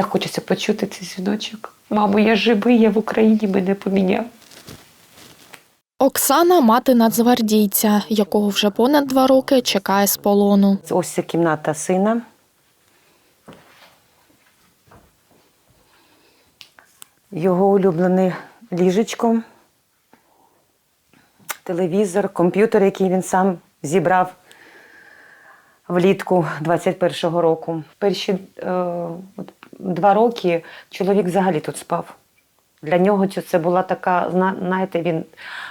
Так хочеться почути цей дзвіночок. Мамо, я живий, я в Україні мене поміняв. Оксана мати нацгвардійця, якого вже понад два роки чекає з полону. Ось це кімната сина. Його улюблене ліжечко, телевізор, комп'ютер, який він сам зібрав влітку 21-го року. Перші е, от два роки чоловік взагалі тут спав. Для нього це- була така, зна- знаєте, він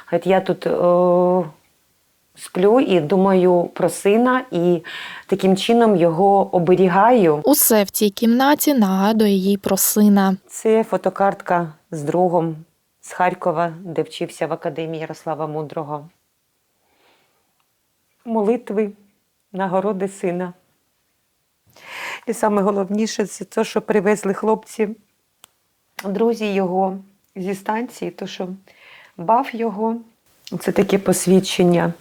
говорить, я тут е, сплю і думаю про сина, і таким чином його оберігаю. Усе в цій кімнаті нагадує їй про сина. Це фотокартка з другом з Харкова, де вчився в академії Ярослава Мудрого. Молитви, нагороди сина. І саме головніше це те, що привезли хлопці, друзі його зі станції, то що бав його. Це таке посвідчення.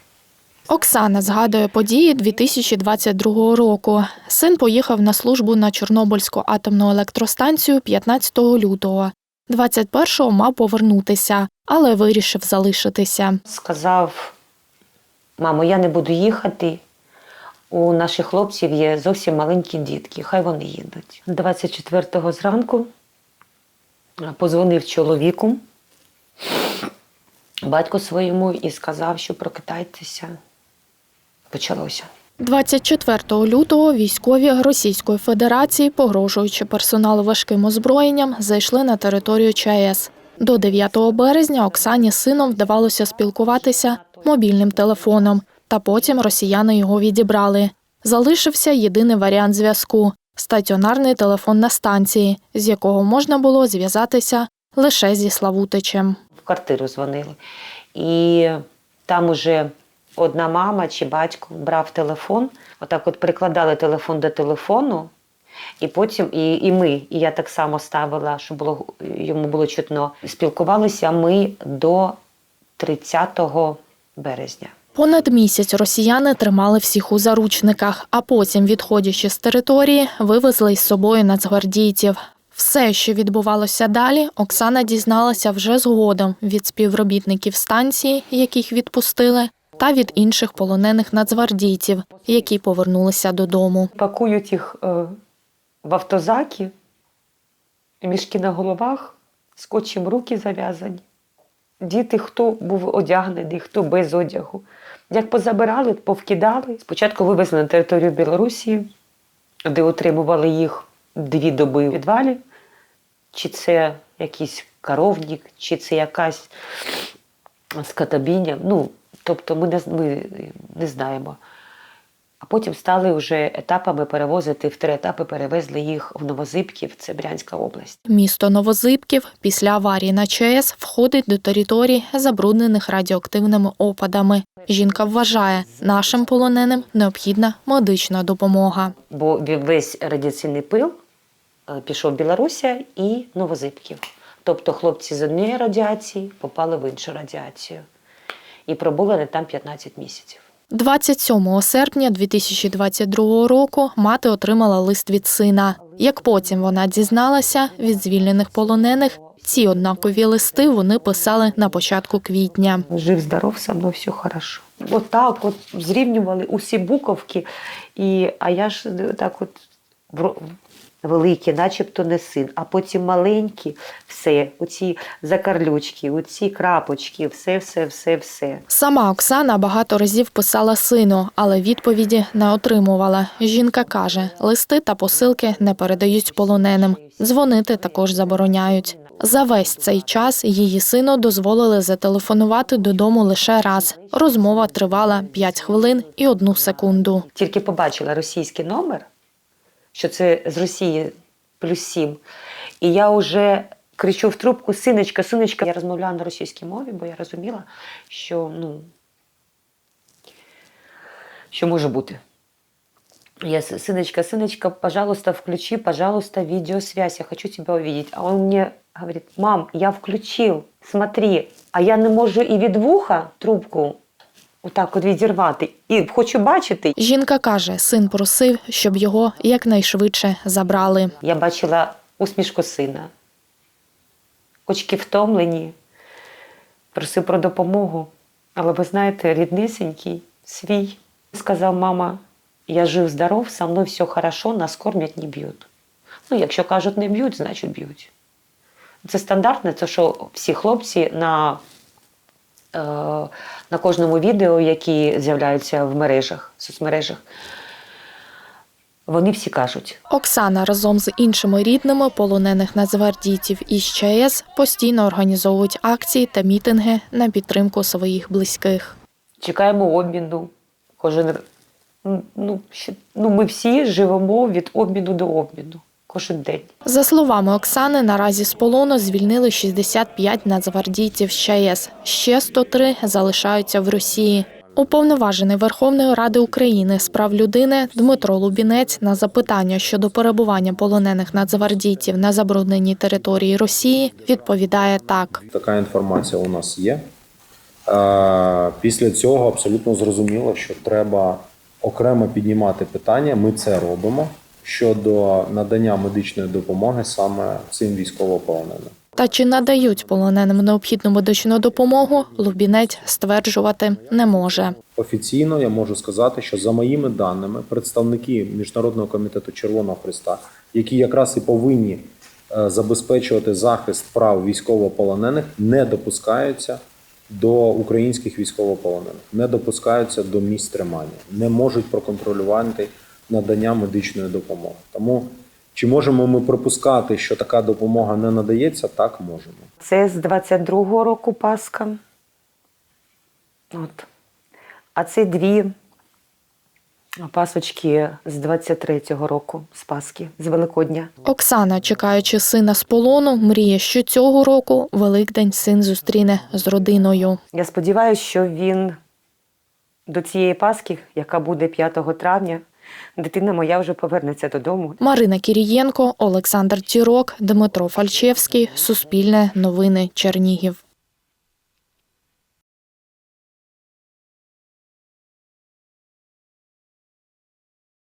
Оксана згадує події 2022 року. Син поїхав на службу на Чорнобильську атомну електростанцію 15 лютого. 21-го мав повернутися, але вирішив залишитися. сказав: мамо, я не буду їхати. У наших хлопців є зовсім маленькі дітки, хай вони їдуть. 24-го зранку позвонив чоловіку, батьку своєму, і сказав, що прокидайтеся. Почалося. 24 лютого військові Російської Федерації, погрожуючи персоналу важким озброєнням, зайшли на територію ЧАЕС. До 9 березня Оксані з сином вдавалося спілкуватися мобільним телефоном, та потім росіяни його відібрали. Залишився єдиний варіант зв'язку стаціонарний телефон на станції, з якого можна було зв'язатися лише зі Славутичем. в квартиру дзвонили. І там уже одна мама чи батько брав телефон, отак от прикладали телефон до телефону, і потім і, і ми, і я так само ставила, щоб було, йому було чутно. Спілкувалися ми до 30 березня. Понад місяць росіяни тримали всіх у заручниках, а потім, відходячи з території, вивезли із собою нацгвардійців. Все, що відбувалося далі, Оксана дізналася вже згодом від співробітників станції, яких відпустили, та від інших полонених нацгвардійців, які повернулися додому. Пакують їх е, в автозаки, мішки на головах, скотчем руки зав'язані. Діти, хто був одягнений, хто без одягу. Як позабирали, повкидали. Спочатку вивезли на територію Білорусі, де отримували їх дві доби в підвалі. Чи це якийсь коровник, чи це якась скотобіння. Ну, тобто ми не, ми не знаємо. А потім стали вже етапами перевозити в три етапи, перевезли їх в Новозибків, це Брянська область. Місто Новозибків після аварії на ЧАЕС входить до територій, забруднених радіоактивними опадами. Жінка вважає, нашим полоненим необхідна медична допомога. Бо весь радіаційний пил е, пішов Білорусія і Новозибків. Тобто хлопці з однієї радіації попали в іншу радіацію. І пробули вони там 15 місяців. 27 серпня 2022 року мати отримала лист від сина. Як потім вона дізналася від звільнених полонених, ці однакові листи вони писали на початку квітня. Жив, здоров, со мною все хорошо. От так от зрівнювали усі буковки, і, а я ж так от великі, начебто не син, а потім маленькі, все, оці закарлючки, оці крапочки, все, все, все, все. Сама Оксана багато разів писала сину, але відповіді не отримувала. Жінка каже, листи та посилки не передають полоненим. Дзвонити також забороняють. За весь цей час її сину дозволили зателефонувати додому лише раз. Розмова тривала 5 хвилин і одну секунду. Тільки побачила російський номер, що це з Росії плюс сім. І я вже кричу в трубку: синочка, синочка. Я розмовляла на російській мові, бо я розуміла, що ну, що може бути. Я, «С- сыночка, сыночка, пожалуйста, включи, пожалуйста, видеосвязь, я хочу тебя увидеть. А он мне говорит, мам, я включил, смотри, а я не можу і від вуха трубку отак от відірвати, і хочу бачити. Жінка каже, син просив, щоб його якнайшвидше забрали. Я бачила усмішку сина. Очки втомлені, просив про допомогу. Але ви знаєте, ріднисенький, свій. Сказав, мама, я жив здоров, со мною все хорошо, нас кормять, не б'ють. Ну, якщо кажуть, не б'ють, значить б'ють. Це стандартне, це що всі хлопці на, на кожному відео, які з'являються в мережах, соцмережах, вони всі кажуть. Оксана разом з іншими рідними полонених нацгвардійців із ЧАЕС постійно організовують акції та мітинги на підтримку своїх близьких. Чекаємо обміну. Кожен ну, ну, ще- ну, ми всі живемо від обміну до обміну кожен день. За словами Оксани, наразі з полону звільнили 65 нацгвардійців з ЧАЕС. Ще 103 залишаються в Росії. Уповноважений Верховної Ради України з прав людини Дмитро Лубінець на запитання щодо перебування полонених нацгвардійців на забрудненій території Росії відповідає так. Така інформація у нас є. Е, Після цього абсолютно зрозуміло, що треба окремо піднімати питання. Ми це робимо щодо надання медичної допомоги саме цим військовополоненим. Та чи надають полоненим необхідну медичну допомогу, Лубінець стверджувати не може. Офіційно я можу сказати, що за моїми даними, представники Міжнародного комітету Червоного Христа, які якраз і повинні е, забезпечувати захист прав військовополонених, не допускаються до українських військовополонених, не допускаються до місць тримання, не можуть проконтролювати надання медичної допомоги. Тому чи можемо ми припускати, що така допомога не надається? Так можемо. Це з 22-го року Пасха. От. А це дві пасочки з 23-го року, з Пасхи, з Великодня. Оксана, чекаючи сина з полону, мріє, що цього року Великдень син зустріне з родиною. Я сподіваюся, що він до цієї Пасхи, яка буде 5 травня, дитина моя вже повернеться додому. Марина Кірієнко, Олександр Тірок, Дмитро Фальчевський. Суспільне новини Чернігів.